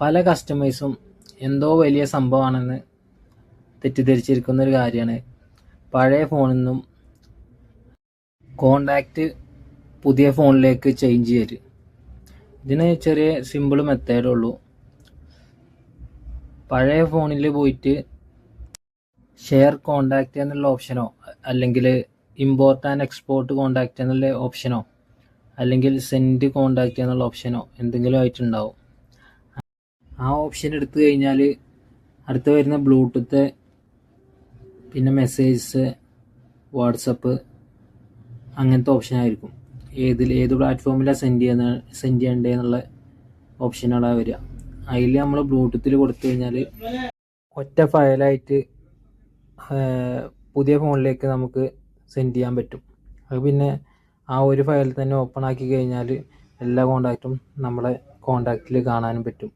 പല കസ്റ്റമേഴ്സും എന്തോ വലിയ സംഭവമാണെന്ന് തെറ്റിദ്ധരിച്ചിരിക്കുന്ന ഒരു കാര്യമാണ്. പഴയ ഫോണിൽ നിന്നും കോണ്ടാക്റ്റ് പുതിയ ഫോണിലേക്ക് ചേഞ്ച് ചെയ്യരുത് ഇതിന് ചെറിയ സിമ്പിൾ മെത്തേഡേ ഉള്ളൂ. പഴയ ഫോണിൽ പോയിട്ട് ഷെയർ കോണ്ടാക്റ്റ് എന്നുള്ള ഓപ്ഷനോ അല്ലെങ്കിൽ ഇമ്പോർട്ട് ആൻഡ് എക്സ്പോർട്ട് കോണ്ടാക്റ്റ് എന്നുള്ള ഓപ്ഷനോ അല്ലെങ്കിൽ സെൻഡ് കോണ്ടാക്റ്റ് എന്നുള്ള ഓപ്ഷനോ എന്തെങ്കിലും ആയിട്ടുണ്ടാവും. ആ ഓപ്ഷൻ എടുത്തു കഴിഞ്ഞാൽ അടുത്ത് വരുന്ന ബ്ലൂടൂത്ത് പിന്നെ മെസ്സേജസ് വാട്സപ്പ് അങ്ങനത്തെ ഓപ്ഷൻ ആയിരിക്കും. ഏതിൽ ഏത് പ്ലാറ്റ്ഫോമിലാണ് സെൻഡ് ചെയ്യുന്ന സെൻഡ് ചെയ്യേണ്ടത് എന്നുള്ള ഓപ്ഷനുകളാണ് വരിക. അതിൽ നമ്മൾ ബ്ലൂടൂത്തിൽ കൊടുത്തു കഴിഞ്ഞാൽ ഒറ്റ ഫയലായിട്ട് പുതിയ ഫോണിലേക്ക് നമുക്ക് സെൻഡ് ചെയ്യാൻ പറ്റും. അത് പിന്നെ ആ ഒരു ഫയൽ തന്നെ ഓപ്പൺ ആക്കി കഴിഞ്ഞാൽ എല്ലാ കോണ്ടാക്റ്റും നമ്മളെ കോണ്ടാക്റ്റിൽ കാണാനും പറ്റും.